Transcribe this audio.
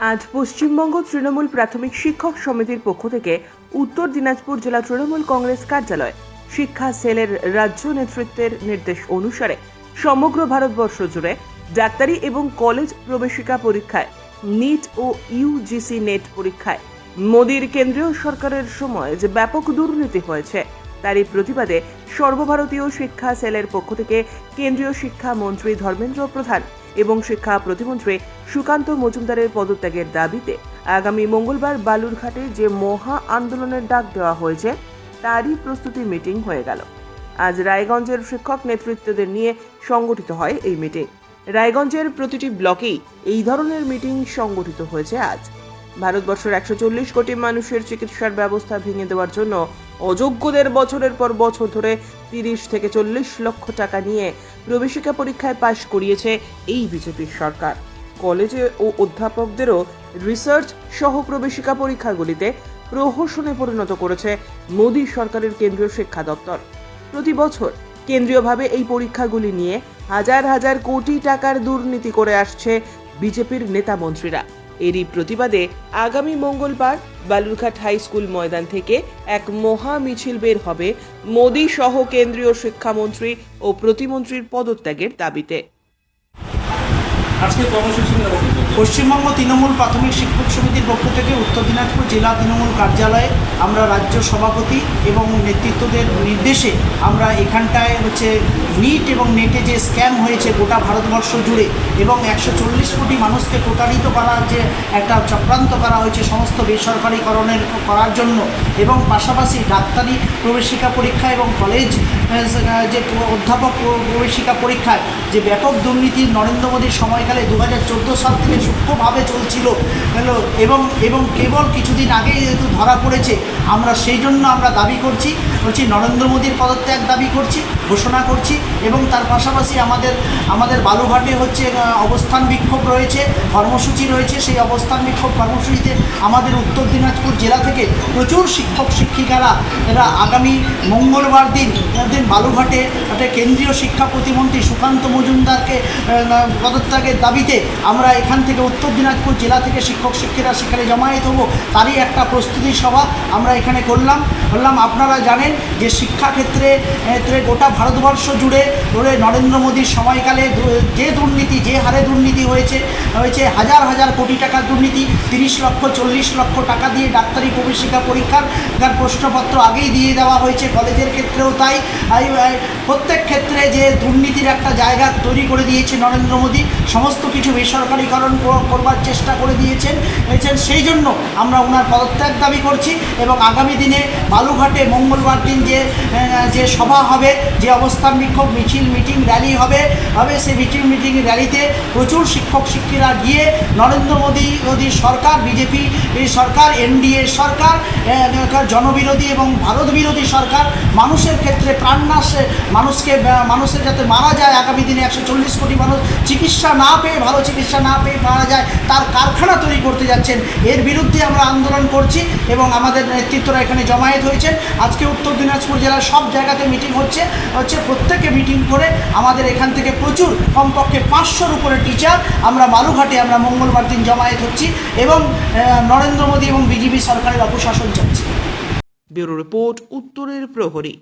আজ পশ্চিমবঙ্গ তৃণমূল প্রাথমিক শিক্ষক সমিতির পক্ষ থেকে উত্তর দিনাজপুর জেলা তৃণমূল কংগ্রেস কার্যালয় শিক্ষা সেলের রাজ্য নেতৃত্বের নির্দেশ অনুসারে সমগ্র ভারতবর্ষ জুড়ে ডাক্তারি এবং কলেজ প্রবেশিকা পরীক্ষায় নিট ও ইউজিসি নেট পরীক্ষায় মোদীর কেন্দ্রীয় সরকারের সময় যে ব্যাপক দুর্নীতি হয়েছে, তারই প্রতিবাদে সর্বভারতীয় শিক্ষা সেলের পক্ষ থেকে কেন্দ্রীয় শিক্ষা মন্ত্রী ধর্মেন্দ্র প্রধান এবং শিক্ষা প্রতিমন্ত্রী সুকান্ত মজুমদারের পদত্যাগের দাবিতে আগামী মঙ্গলবার বালুরঘাটে যে মহা আন্দোলনের ডাক দেওয়া হয়েছে, তারই প্রস্তুতি মিটিং হয়ে গেল। আজ রায়গঞ্জের শিক্ষক নেতৃত্বদের নিয়ে সংগঠিত হয় এই মিটিং। রায়গঞ্জের প্রতিটি ব্লকেই এই ধরনের মিটিং সংগঠিত হয়েছে আজ। ভারতবর্ষের একশো চল্লিশ কোটি মানুষের চিকিৎসার ব্যবস্থা ভেঙে দেওয়ার জন্য অযোগ্যদের বছরের পর বছর ধরে তিরিশ থেকে চল্লিশ লক্ষ টাকা নিয়ে প্রবেশিকা পরীক্ষায় পাশ করিয়েছে এই বিজেপির সরকার। কলেজে ও অধ্যাপকদেরও রিসার্চ সহ প্রবেশিকা পরীক্ষাগুলিতে প্রহসনে পরিণত করেছে মোদী সরকারের কেন্দ্রীয় শিক্ষা দপ্তর। প্রতি বছর কেন্দ্রীয়ভাবে এই পরীক্ষাগুলি নিয়ে হাজার হাজার কোটি টাকার দুর্নীতি করে আসছে বিজেপির নেতা মন্ত্রীরা। এরই প্রতিবাদে আগামী মঙ্গলবার বালুরঘাট হাই স্কুল ময়দান থেকে এক মহা মিছিল বের হবে মোদী সহ কেন্দ্রীয় শিক্ষামন্ত্রী ও প্রতিমন্ত্রীর পদত্যাগের দাবিতে। আজকে কর্মসূচি পশ্চিমবঙ্গ তৃণমূল প্রাথমিক শিক্ষক সমিতির পক্ষ থেকে উত্তর দিনাজপুর জেলা তৃণমূল কার্যালয়ে আমরা রাজ্য সভাপতি এবং নেতৃত্বদের নির্দেশে আমরা এখানটায় হচ্ছে নিট এবং নেটে যে স্ক্যাম হয়েছে গোটা ভারতবর্ষ জুড়ে এবং একশো চল্লিশ কোটি মানুষকে প্রতারিত করার যে একটা চক্রান্ত করা হয়েছে সমস্ত বেসরকারিকরণের করার জন্য এবং পাশাপাশি ডাক্তারি প্রবেশিকা পরীক্ষা এবং কলেজ যে অধ্যাপক প্রবেশিকা পরীক্ষায় যে ব্যাপক দুর্নীতি নরেন্দ্র মোদীর সময়কালে দু হাজার চোদ্দ সাল থেকে সূক্ষ্মভাবে চলছিল এবং এবং কেবল কিছুদিন আগেই যেহেতু ধরা পড়েছে, আমরা সেই জন্য আমরা দাবি করছি, বলছি নরেন্দ্র মোদীর পদত্যাগ দাবি করছি, ঘোষণা করছি, এবং তার পাশাপাশি আমাদের আমাদের বালুঘাটে হচ্ছে অবস্থান বিক্ষোভ রয়েছে, কর্মসূচি রয়েছে, সেই অবস্থান বিক্ষোভ কর্মসূচিতে আমাদের উত্তর দিনাজপুর জেলা থেকে প্রচুর শিক্ষক শিক্ষিকারা এরা আগামী মঙ্গলবার দিন দিন বালুঘাটে একটা কেন্দ্রীয় শিক্ষা প্রতিমন্ত্রী সুকান্ত মজুমদারকে পদত্যাগের দাবিতে আমরা এখান থেকে উত্তর দিনাজপুর জেলা থেকে শিক্ষক শিক্ষিরা সেখানে জমায়েত হব। তারই একটা প্রস্তুতি সভা আমরা এখানে করলাম। বললাম, আপনারা জানেন যে শিক্ষাক্ষেত্রে ক্ষেত্রে গোটা ভারতবর্ষ জুড়ে ধরে নরেন্দ্র মোদীর সময়কালে যে দুর্নীতি, যে হারে দুর্নীতি হয়েছে হয়েছে হাজার হাজার কোটি টাকার দুর্নীতি, তিরিশ লক্ষ, চল্লিশ লক্ষ টাকা দিয়ে ডাক্তারি প্রবেশিকা পরীক্ষার, তার প্রশ্নপত্র আগেই দিয়ে দেওয়া হয়েছে। কলেজের ক্ষেত্রেও তাই। I, right? প্রত্যেক ক্ষেত্রে যে দুর্নীতির একটা জায়গা তৈরি করে দিয়েছে নরেন্দ্র মোদী, সমস্ত কিছু বেসরকারিকরণ করবার চেষ্টা করে দিয়েছেন, হয়েছেন। সেই জন্য আমরা ওনার পদত্যাগ দাবি করছি এবং আগামী দিনে বালুঘাটে মঙ্গলবার দিন যে যে সভা হবে, যে অবস্থান বিক্ষোভ মিছিল, মিটিং, র্যালি হবে হবে সেই মিটিং মিটিং, র্যালিতে প্রচুর শিক্ষক শিক্ষিরা গিয়ে নরেন্দ্র মোদী মোদী সরকার, বিজেপি সরকার, এনডিএ সরকার জনবিরোধী এবং ভারত বিরোধী সরকার, মানুষের ক্ষেত্রে প্রাণনাশে মানুষকে, মানুষের যাতে মারা যায় আগামী দিনে একশো চল্লিশ কোটি মানুষ, চিকিৎসা না পেয়ে, ভালো চিকিৎসা না পেয়ে মারা যায়, তার কারখানা তৈরি করতে যাচ্ছেন। এর বিরুদ্ধে আমরা আন্দোলন করছি এবং আমাদের নেতৃত্বরা এখানে জমায়েত হয়েছেন। আজকে উত্তর দিনাজপুর জেলার সব জায়গাতে মিটিং হচ্ছে হচ্ছে প্রত্যেকে মিটিং করে আমাদের এখান থেকে প্রচুর, কমপক্ষে পাঁচশোর উপরে টিচার আমরা বালুঘাটে আমরা মঙ্গলবার দিন জমায়েত হচ্ছি এবং নরেন্দ্র মোদী এবং বিজেপি সরকারের অপশাসন চলছে ব্যুরো রিপোর্ট, উত্তরের প্রহরী।